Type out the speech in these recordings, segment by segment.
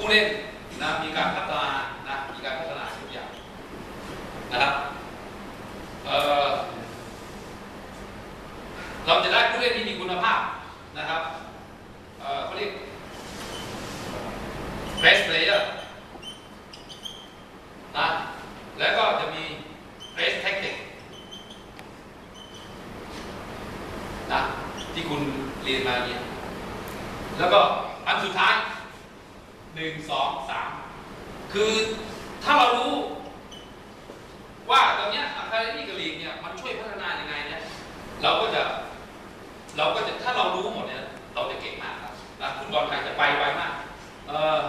ผู้เล่นนะมีการพัฒนานะมีการพัฒนาทุกอย่างนะครับเเราจะได้ผู้เล่นที่มีคุณภาพนะครับเอ่อเขาเรียก best player นะแล้วก็จะมี best tactic นะที่คุณเรียนมาเนี่ยแล้วก็อันสุดท้าย หนึ่งสองสามคือถ้าเรารู้ว่าตรงเนี้ยอะคาเดมี่กับลีกเนี่ยมันช่วยพัฒนายังไงเนี่ยเราก็จะเราก็จะถ้าเรารู้หมดเนี่ยเราจะเก่งมากครับนะฟุตบอลไทยจะไปไวมากเอ่อ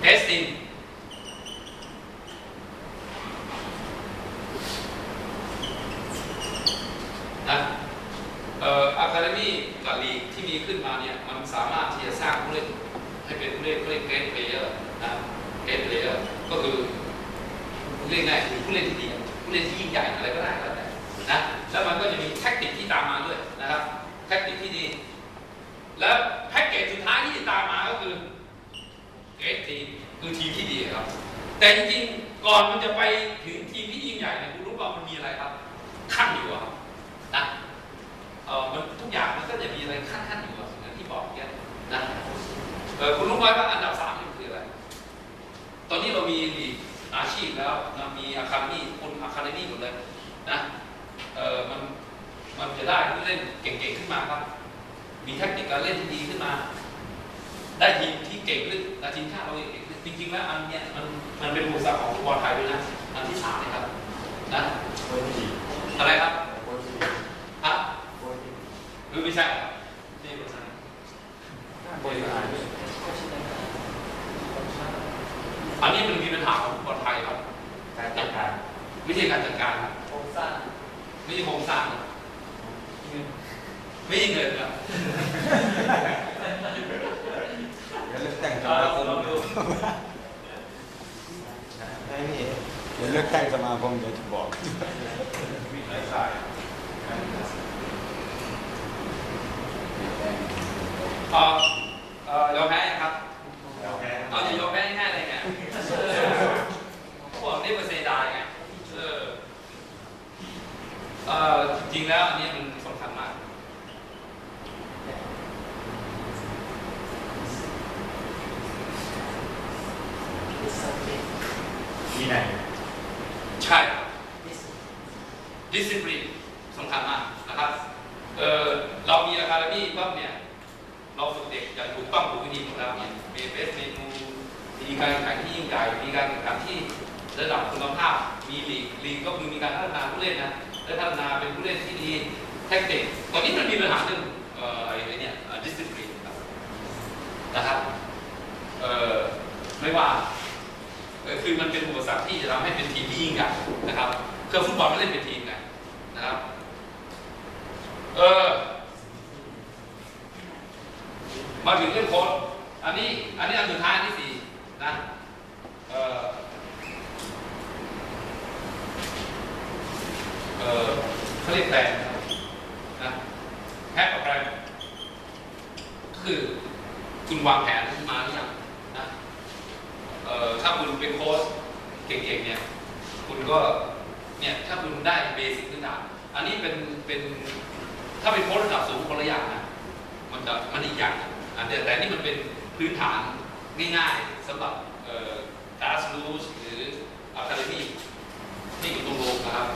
เทสติงนะเอ่ออะคาเดมี่กับลีกที่มี ขึ้นมาเนี่ยมันสามารถที่จะสร้างผู้เล่นให้เป็นผู้เล่นผู้เล่นเกรดเพลเยอร์นะเกรดเพลเยอร์ก็คือเรียกง่ายคือผู้เล่นที่ดีผู้เล่นที่ยิ่งใหญ่อะไรก็ได้แล้วแต่นะแล้วมันก็จะมีแท็กติกที่ตามมาด้วยนะครับแท็กติกที่ดี แล้วแพ็กเกจสุดท้ายที่ตามมาก็คือเกรดทีมคือทีมที่ดีครับ แต่จริงๆก่อนมันจะไปถึงทีมที่ยิ่งใหญ่เนี่ยคุณรู้ป่ามันมีอะไรครับขั้นอยู่ครับนะเออมันทุกอย่างมันก็จะมีอะไรขั้นขั้นอยู่อะอย่างที่บอกเนี่ยนะ เออคุณรู้ไหมว่าอันดับสามนี่คืออะไร ตอนนี้เรามีลีกอาชีพแล้วนะมีอะคาเดมี่คนอะคาเดมี่หมดเลยนะเออมันมันจะได้ผู้เล่นเก่งๆขึ้นมาครับ มีแทคนิคการเล่นที่ดีขึ้นมา ได้ทีมที่เก่งขึ้นและทีมชาติเราเก่งขึ้นจริงๆแล้วอันเนี้ยมันมันเป็นอุปสรรคของฟุตบอลไทยด้วยนะอันที่สามนะครับนะอะไรครับฮะหรือไม่ใช่ครับนี่ไม่ใช่ อันนี้มันมีปัญหาของฟุตบอลไทยครับการจัดการวิธีการจัดการครับโครงสร้างไม่ใช่โครงสร้างครับไม่ใช่เงินครับเดี๋ยวเลือกแต่งสเออมาคมลองดูไอ้นี่เดี๋ยวเลือกแต่งสมาคมเดี๋ยวจะบอก มีหลายสายเออเออยอมแพ้ครับ เราแพ้ เอาอย่ายอมแพ้ง่ายๆเลยไงพวกนี้มันเสียดายไงเออเอ อจริงแล้วอันนี้มันสำคัญมากที่ไหนใช่ครับ discipline สำคัญมากนะครับเออเรามีอะคาเดมี่ปั๊บเนี่ย เราฝึกเด็กอย่างถูกต้องถูกวิธีของเราเนี่ยเบสเบสเมนูมีการแข่งขันที่ยิ่งใหญ่มีการแข่งขันที่ระดับคุณภาพมีลีกลีกก็คือมีการพัฒนาผู้เล่นนะ และพัฒนาเป็นผู้เล่นที่ดีแท็กติกตอนนี้มันมีปัญหาเรื่องเอ่อไอ้เนี่ยดิสซิ p ลินครับนะครับเอ่อไม่ว่าคือมันเป็นอุปสรรคที่จะทำให้เป็นทีมที่ยิ่งใหญ่นะครับเครื่องฟุตบอลไม่เล่นเป็นทีมไงนะครับเออมาถึงเรื่องโค้ดอันนี้อันนี้อันสุดท้ายอันที่สี่นะ เออเอเขาเรียกแปลนนะแพ็คกับแปลคือคุณวางแผนมาหรือยังนะเอ่อถ้าคุณเป็นโค้ชเก่งๆเนี่ยคุณก็เนี่ยถ้าคุณได้เบสิกพื้นฐานอันนี้เป็นเป็นถ้าเป็นโค้ชระดับสูงคนละอย่างนะมันจะมันอีกอย่างหนึ่งอันเดียแต่นี่มันเป็นพื้นฐานง่ายๆสำหรับกาสลูสหรืออะคาเดมี่นี่อยู่ตรงโลกนะครับ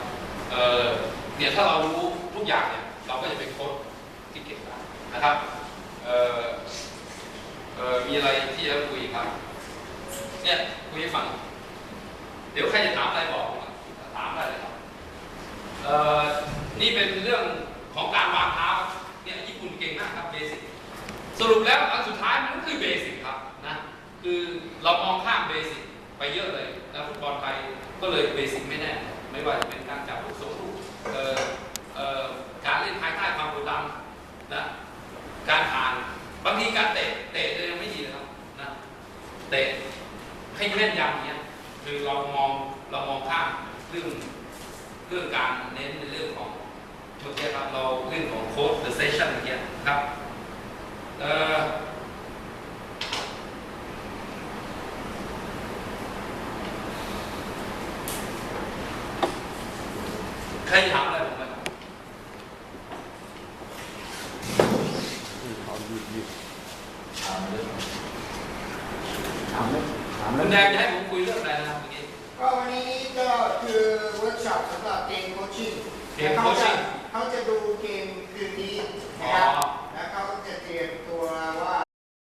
เนี่ยถ้าเรารู้ทุกอย่างเนี่ยเราก็จะเป็นโค้ชที่เก่งได้นะครับเออเออมีอะไรที่จะคุยครับเนี่ยคุยให้ฟัง เดี๋ยวใครจะถามอะไรบอกผมอะถามได้เลยครับเออนี่เป็นเรื่องของการวางเท้าเนี่ยญี่ปุ่นเก่งมากครับเบสิกสรุปแล้วอันสุดท้ายมันก็คือเบสิกครับนะคือเรามองข้ามเบสิกไปเยอะเลยแล้วฟุตบอลไทยก็เลยเบสิกไม่แน่ ไม่ว่าจะเป็นการจับลูกโซ่ลูก คือเรามองเรามองข้ามเรื่องเรื่องการเน้นในเรื่องของเมื่อกี้ครับเราเรื่องของโค้ดหรือเซสชั่นเมื่อกี้ครับเอ่อใครถามอะไรผมไหมถามเรื่องถามเรื่อง คุแล้วณแดงจะให้ผมคุยเรื่องอะไรนะครับเมื่อกี้ก็วันนี้ก็คือเวิร์กช็อปสำหรับเกมโคชชิ่งเกมเขาจะ coaching เขาจะดูเกมคืนนี้อ๋นะครับอ